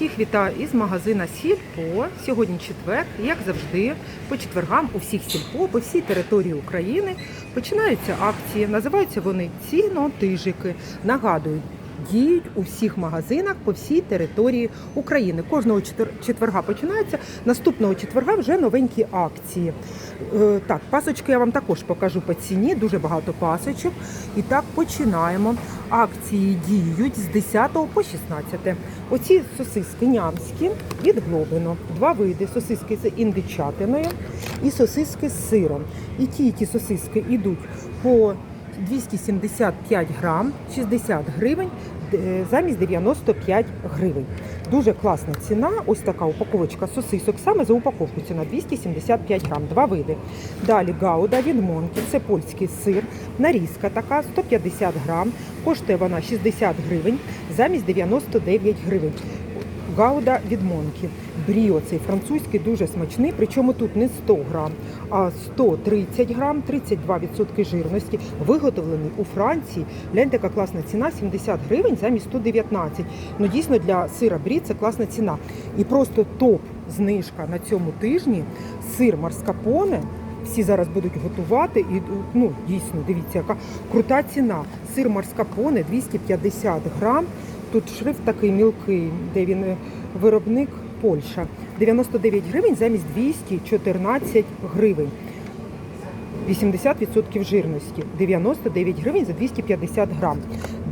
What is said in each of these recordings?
Всіх вітаю із магазина Сільпо. Сьогодні четвер, як завжди, по четвергам у всіх сільпо, по всій території України починаються акції. Називаються вони цінотижики. Нагадую, діють у всіх магазинах по всій території України. Кожного четвер- четверга починається. Наступного четверга вже новенькі акції. Е, Так, пасочки я вам також покажу по ціні. Дуже багато пасочок. І так починаємо. Акції діють з 10 по 16. Оці сосиски нямські від Глобино. Два види. Сосиски з індичатиною і сосиски з сиром. І ті, і ті сосиски йдуть по 275 грам, 60 гривень замість 95 гривень. Дуже класна ціна. Ось така упаковочка сосисок. Саме за упаковку ціна 275 грам, два види. Далі гауда від Монки, це польський сир. Нарізка така 150 грам. Коштує вона 60 гривень замість 99 гривень. Гауда від Монкі. Бріо цей французький дуже смачний, причому тут не 100 грам, а 130 грам, 32% жирності. Виготовлений у Франції. Гляньте, яка класна ціна, 70 гривень замість 119. Ну дійсно для сира брі це класна ціна. І просто топ знижка на цьому тижні. Сир марскапоне. Всі зараз будуть готувати і ну дійсно дивіться, яка крута ціна. Сир марскапоне 250 грам. Тут шрифт такий мілкий, де він е, виробник Польща. 99 гривень замість 214 гривень. 80% жирності, 99 гривень за 250 грам.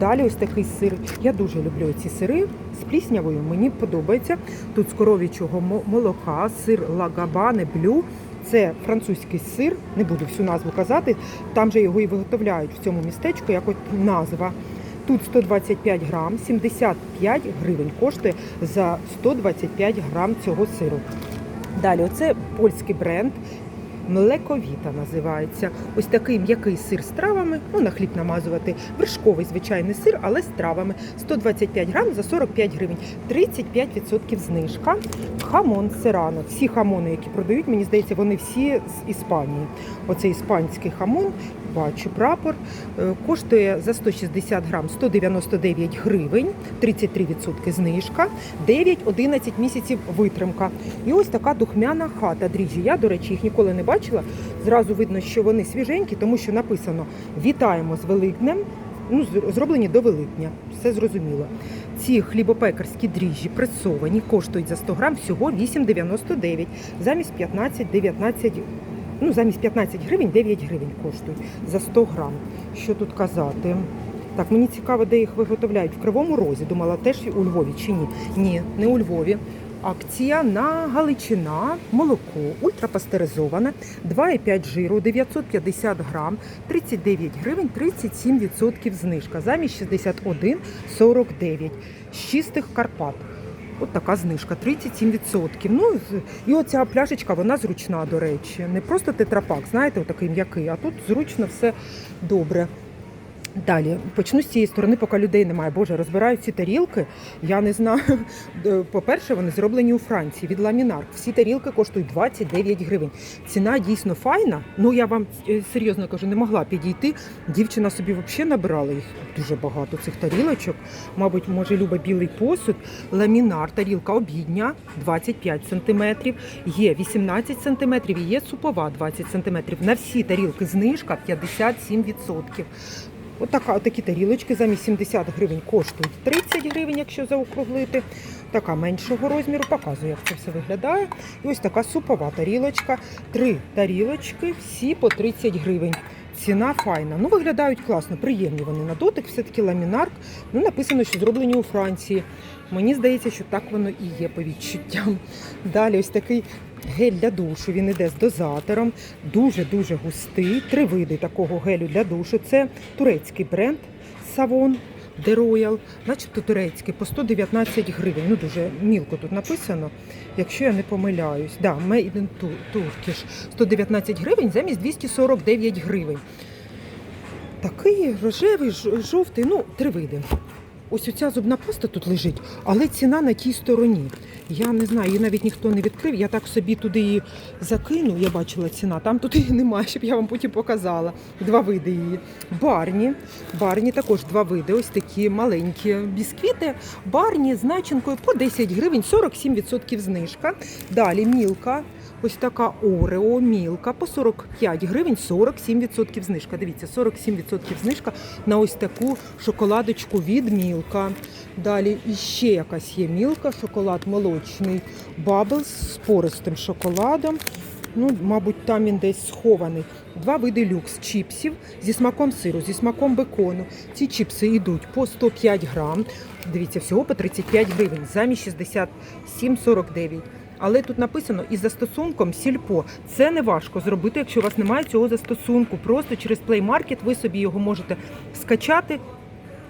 Далі ось такий сир. Я дуже люблю ці сири з пліснявою. Мені подобається. Тут з коров'ячого молока, сир Лагабане Блю. Це французький сир, не буду всю назву казати. Там же його і виготовляють в цьому містечку, як от назва. Тут 125 грам, 75 гривень коштує за 125 грам цього сиру. Далі, оце польський бренд. Млековіта називається. Ось такий м'який сир з травами. Ну, на хліб намазувати. Вершковий звичайний сир, але з травами. 125 грам за 45 гривень. 35% знижка. Хамон серано. Всі хамони, які продають, мені здається, вони всі з Іспанії. Оце іспанський хамон. Бачу прапор. Е, Коштує за 160 грам 199 гривень, 33% знижка, 9-11 місяців витримка. І ось така духмяна хата дріжджі. Я, до речі, їх ніколи не бачила. Зразу видно, що вони свіженькі, тому що написано Вітаємо з Великднем. Ну, зроблені до Великдня, все зрозуміло. Ці хлібопекарські дріжджі пресовані, коштують за 100 грам всього 8,99, замість 15-19 Ну, замість 15 гривень 9 гривень коштують за 100 грам. Що тут казати? Так, мені цікаво, де їх виготовляють. В Кривому Розі. Думала, теж у Львові чи ні? Ні, не у Львові. Акція на Галичина, молоко, ультрапастеризоване, 2,5 жиру, 950 грам, 39 гривень, 37% знижка, замість 61,49 з чистих Карпат. От така знижка, 37%. Ну, і оця пляшечка, вона зручна, до речі. Не просто тетрапак, знаєте, отакий м'який, а тут зручно все добре. Далі почну з цієї сторони, поки людей немає. Боже, розбирають ці тарілки. Я не знаю. По-перше, вони зроблені у Франції від ламінар. Всі тарілки коштують 29 гривень. Ціна дійсно файна. Ну я вам е, серйозно кажу, не могла підійти. Дівчина собі взагалі набирала їх дуже багато цих тарілочок. Мабуть, може, любить білий посуд. Ламінар, тарілка обідня 25 см, є 18 см є супова 20 см. На всі тарілки знижка 57%. От така, такі тарілочки замість 70 гривень коштують 30 гривень, якщо заокруглити. Така меншого розміру, показую, як це все виглядає. І ось така супова тарілочка. Три тарілочки, всі по 30 гривень. Ціна файна. Ну, виглядають класно, приємні вони на дотик, все-таки ламінарк. Ну, написано, що зроблені у Франції. Мені здається, що так воно і є по відчуттям. Далі ось такий гель для душу. Він іде з дозатором, дуже-дуже густий. Три види такого гелю для душу. Це турецький бренд Savon The Royal, начебто турецький, по 119 гривень. Ну, дуже мілко тут написано, якщо я не помиляюсь. Да, Made in Tur- Turkish. 119 гривень замість 249 гривень. Такий рожевий, жовтий, ну, три види. Ось оця зубна паста тут лежить, але ціна на тій стороні. Я не знаю, її навіть ніхто не відкрив. Я так собі туди її закину. Я бачила ціна. Там тут її немає, щоб я вам потім показала. Два види її. Барні. Барні також два види. Ось такі маленькі бісквіти. Барні з начинкою по 10 гривень, 47% знижка. Далі мілка. Ось така Орео мілка по 45 гривень, 47% знижка. Дивіться, 47% знижка на ось таку шоколадочку від мілка. Далі іще якась є мілка, шоколад молочний баблс з пористим шоколадом. Ну, мабуть, там він десь схований. Два види люкс чіпсів зі смаком сиру, зі смаком бекону. Ці чіпси йдуть по 105 грам. Дивіться, всього по 35 гривень, замість 67,49. Але тут написано із застосунком сільпо. Це не важко зробити, якщо у вас немає цього застосунку. Просто через Play Market ви собі його можете скачати.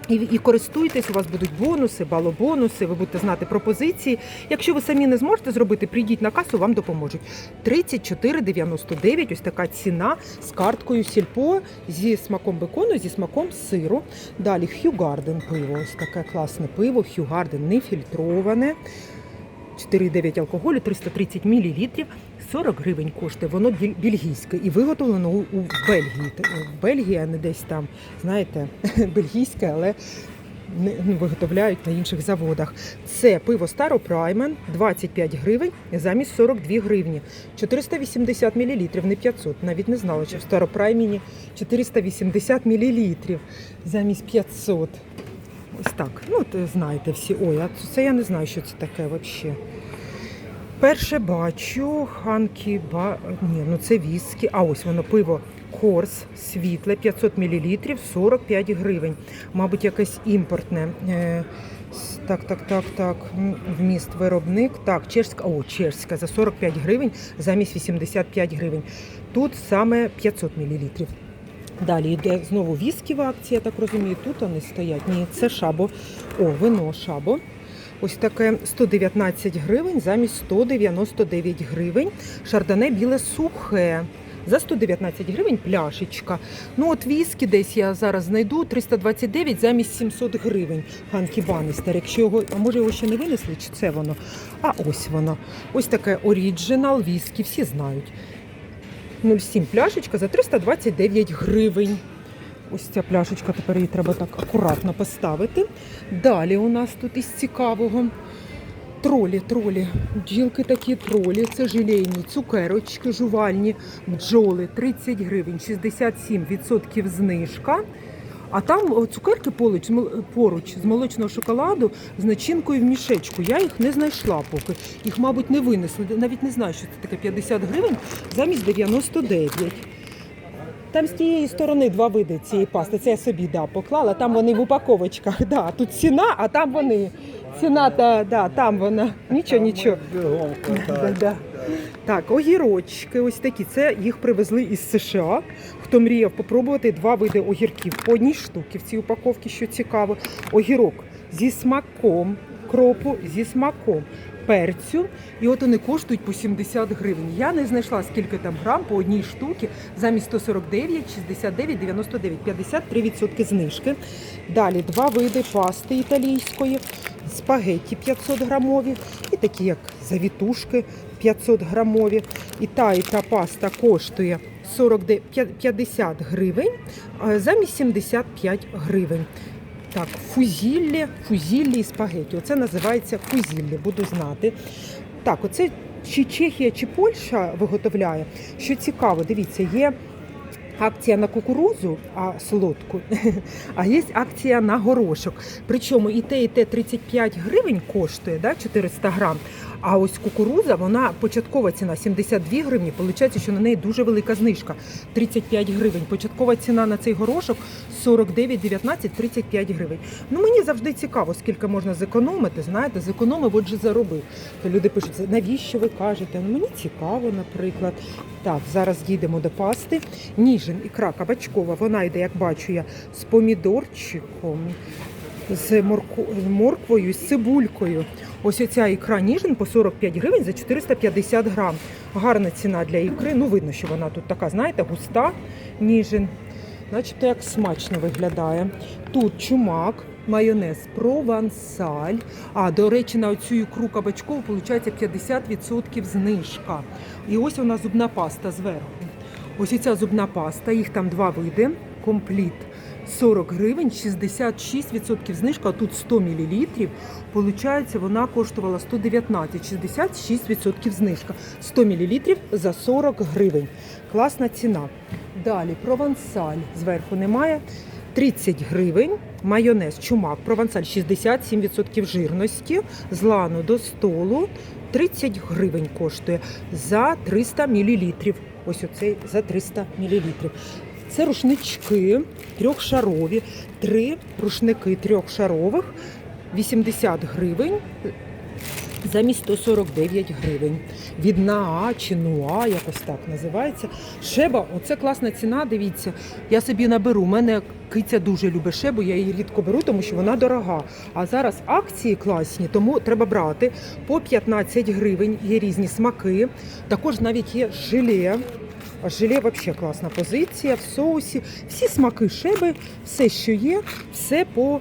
І, і користуйтесь, у вас будуть бонуси, балобонуси, ви будете знати пропозиції. Якщо ви самі не зможете зробити, прийдіть на касу, вам допоможуть. 34,99, ось така ціна з карткою Сільпо зі смаком бекону, зі смаком сиру. Далі Garden пиво, ось таке класне пиво, Hugh Garden нефільтроване. 4,9 алкоголю, 330 мл, 40 гривень коштує. Воно бельгійське і виготовлено у, Бельгії. Бельгії, а не десь там, знаєте, бельгійське, але не виготовляють на інших заводах. Це пиво Старо Праймен 25 гривень замість 42 гривні. 480 мл, не 500. Навіть не знала, що в Старопраймені 480 мл замість 500. Ось так. Ну, от знаєте всі. Ой, а це я не знаю, що це таке взагалі. Перше бачу ханкі ба. Ні, ну це віскі. А ось воно пиво Корс світле 500 мл, 45 гривень. Мабуть, якесь імпортне. Е, Так, так, так, так. Вміст виробник. Так, чешська, о, чешська за 45 гривень замість 85 гривень. Тут саме 500 мл. Далі йде знову віскі в акції, я так розумію. Тут вони стоять. Ні, це шабо. О, вино шабо. Ось таке 119 гривень замість 199 гривень. Шардоне біле сухе. За 119 гривень пляшечка. Ну от віскі десь я зараз знайду 329 замість 700 гривень. Ханкі Баністер. Якщо його, а може його ще не винесли, чи це воно? А ось воно. Ось таке оріджинал віскі, всі знають. 0,7 пляшечка за 329 гривень. Ось ця пляшечка, тепер її треба так акуратно поставити. Далі у нас тут із цікавого тролі, тролі, бджілки такі тролі, це желейні, цукерочки, жувальні, бджоли 30 гривень, 67% знижка. А там цукерки поруч, з поруч з молочного шоколаду з начинкою в мішечку. Я їх не знайшла поки. Їх, мабуть, не винесли. Навіть не знаю, що це таке 50 гривень замість 99. Там з тієї сторони два види цієї пасти. Це я собі да, поклала. Там вони в упаковочках. Да. Тут ціна, а там вони. Ціна та да, там вона. Нічого, нічого. Да, да. Так, огірочки, ось такі. Це їх привезли із США. Хто мріяв попробувати два види огірків. По одній штуці в цій упаковці, що цікаво. Огірок зі смаком, кропу зі смаком. Перцю, і от вони коштують по 70 гривень. Я не знайшла скільки там грам по одній штуці, замість 149, 69, 99, 53% знижки. Далі два види пасти італійської, спагетті 500 грамові, і такі як завітушки 500 грамові. І та, і та паста коштує 40, 50 гривень замість 75 гривень. Так, фузіллі, фузіллі і спагеті. Оце називається фузіллі, буду знати. Так, оце чи Чехія, чи Польща виготовляє. Що цікаво, дивіться, є акція на кукурузу, а солодку, а є акція на горошок. Причому і те, і те 35 гривень коштує, да, 400 грам. А ось кукуруза, вона початкова ціна 72 гривні. Получається, що на неї дуже велика знижка 35 гривень. Початкова ціна на цей горошок 49,19, 35 гривень. Ну мені завжди цікаво, скільки можна зекономити. Знаєте, зекономив, отже заробив. То люди пишуть, навіщо ви кажете? Ну мені цікаво, наприклад. Так, зараз дійдемо до пасти. Ніжин, ікра кабачкова, вона йде, як бачу я, з помідорчиком, з морквою, з цибулькою. Ось оця ікра ніжин по 45 гривень за 450 грам. Гарна ціна для ікри. Ну, видно, що вона тут така, знаєте, густа ніжин. Начебто як смачно виглядає. Тут чумак майонез провансаль. А, до речі, на цю ікру кабачкову виходить 50% знижка. І ось нас зубна паста зверху. Ось ця зубна паста, їх там два види. Компліт 40 гривень, 66% знижка, а тут 100 мл. Получається, вона коштувала 119, 66% знижка. 100 мл за 40 гривень. Класна ціна. Далі провансаль зверху немає. 30 гривень, майонез, чумак, провансаль 67% жирності, з лану до столу 30 гривень коштує за 300 мл. Ось оцей за 300 мл. Це рушнички трьохшарові, три рушники трьохшарових, 80 гривень замість 149 гривень. Від Наа чи Нуа, якось так називається. Шеба, оце класна ціна. Дивіться, я собі наберу. У мене киця дуже любить шебу, я її рідко беру, тому що вона дорога. А зараз акції класні, тому треба брати по 15 гривень. Є різні смаки. Також навіть є желе. А желе взагалі класна позиція в соусі. Всі смаки шеби, все, що є, все по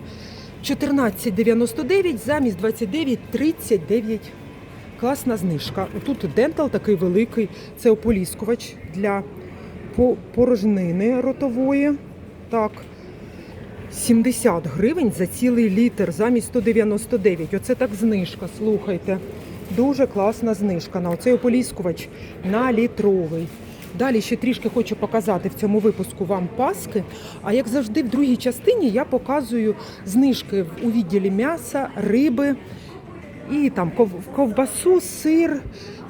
14,99 замість 29,39. Класна знижка. Тут дентал такий великий, це ополіскувач для порожнини ротової. Так. 70 гривень за цілий літр замість 199. Оце так знижка, слухайте. Дуже класна знижка на оцей ополіскувач на літровий. Далі ще трішки хочу показати в цьому випуску вам паски. А як завжди, в другій частині я показую знижки у відділі м'яса, риби і там ковбасу, сир,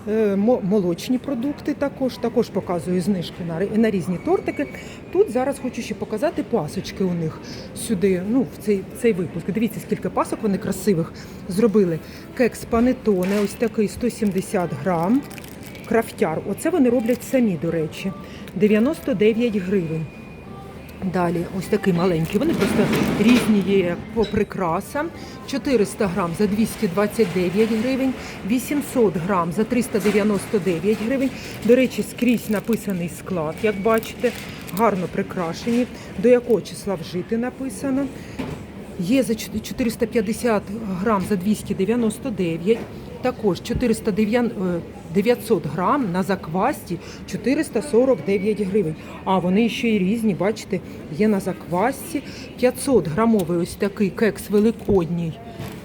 е, молочні продукти також. Також показую знижки на, на різні тортики. Тут зараз хочу ще показати пасочки у них сюди, ну, в цей, цей випуск. Дивіться, скільки пасок вони красивих зробили. Кекс панетоне, ось такий 170 грам. Крафтяр. Оце вони роблять самі, до речі. 99 гривень. Далі, ось такий маленький. Вони просто різні є по прикрасам. 400 грам за 229 гривень, 800 грам за 399 гривень. До речі, скрізь написаний склад, як бачите, гарно прикрашені. До якого числа вжити написано. Є за 450 грам за 299, також 409 е, 900 грам на заквасті 449 гривень. А вони ще й різні, бачите, є на заквасті 500 грамовий ось такий кекс великодній.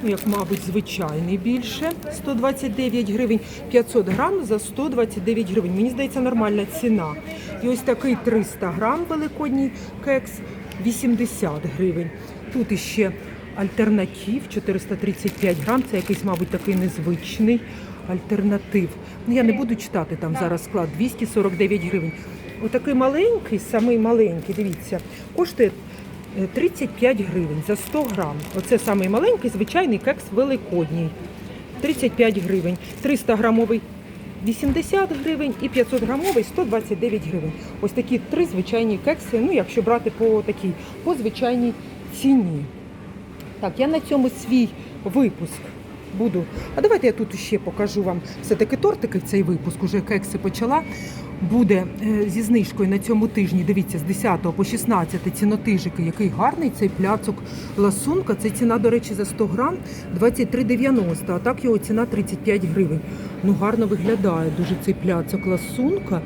Ну, як, мабуть, звичайний більше 129 гривень, 500 грам за 129 гривень. Мені здається, нормальна ціна. І ось такий 300 грам великодній кекс 80 гривень. Тут іще альтернатив 435 грам. Це якийсь, мабуть, такий незвичний альтернатив. Ну, я не буду читати там зараз склад 249 гривень. Отакий маленький, самий маленький, дивіться, коштує е, 35 гривень за 100 грам. Оце самий маленький, звичайний кекс великодній. 35 гривень. 300 грамовий 80 гривень і 500 грамовий 129 гривень. Ось такі три звичайні кекси, ну якщо брати по такій, по звичайній ціні. Так, я на цьому свій випуск буду. А давайте я тут ще покажу вам все-таки тортики в цей випуск. Уже кекси почала. Буде е, зі знижкою на цьому тижні. Дивіться, з 10 по 16 цінотижики, який гарний цей пляцок ласунка. Це ціна, до речі, за 100 грам 23,90, а так його ціна 35 гривень. Ну гарно виглядає дуже цей пляцок ласунка.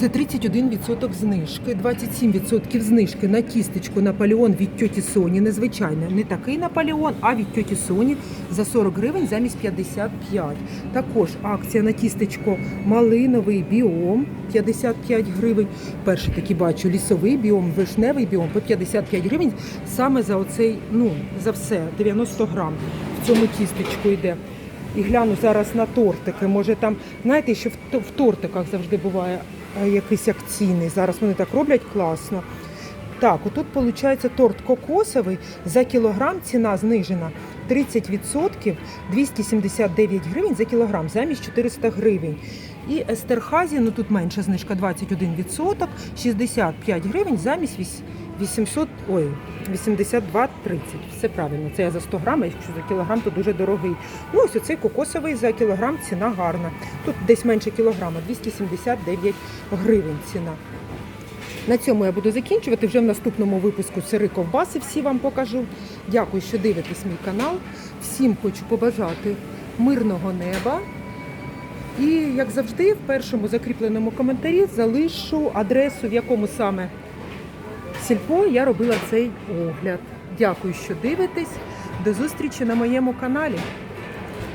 Це 31% знижки, 27% знижки на тістечко Наполеон від тьоті Соні. Незвичайно, не такий Наполеон, а від тьоті Соні за 40 гривень замість 55. Також акція на тістечко малиновий біом 55 гривень. Перший такий бачу лісовий біом, вишневий біом по 55 гривень. Саме за оцей, ну за все, 90 грам в цьому тістечку йде. І гляну зараз на тортики. Може там, знаєте, що в, тортиках завжди буває якийсь акційний. Зараз вони так роблять класно. Так, отут виходить торт кокосовий за кілограм ціна знижена 30%, 279 гривень за кілограм, замість 400 гривень. І естерхазі, ну тут менша знижка 21%, 65 гривень замість вісь- 800, ой, 82,30. Все правильно, це я за 100 грам, а якщо за кілограм, то дуже дорогий. Ну ось оцей кокосовий за кілограм ціна гарна. Тут десь менше кілограма, 279 гривень ціна. На цьому я буду закінчувати. Вже в наступному випуску сири ковбаси всі вам покажу. Дякую, що дивитесь мій канал. Всім хочу побажати мирного неба. І, як завжди, в першому закріпленому коментарі залишу адресу, в якому саме сільпо я робила цей огляд. Дякую, що дивитесь. До зустрічі на моєму каналі.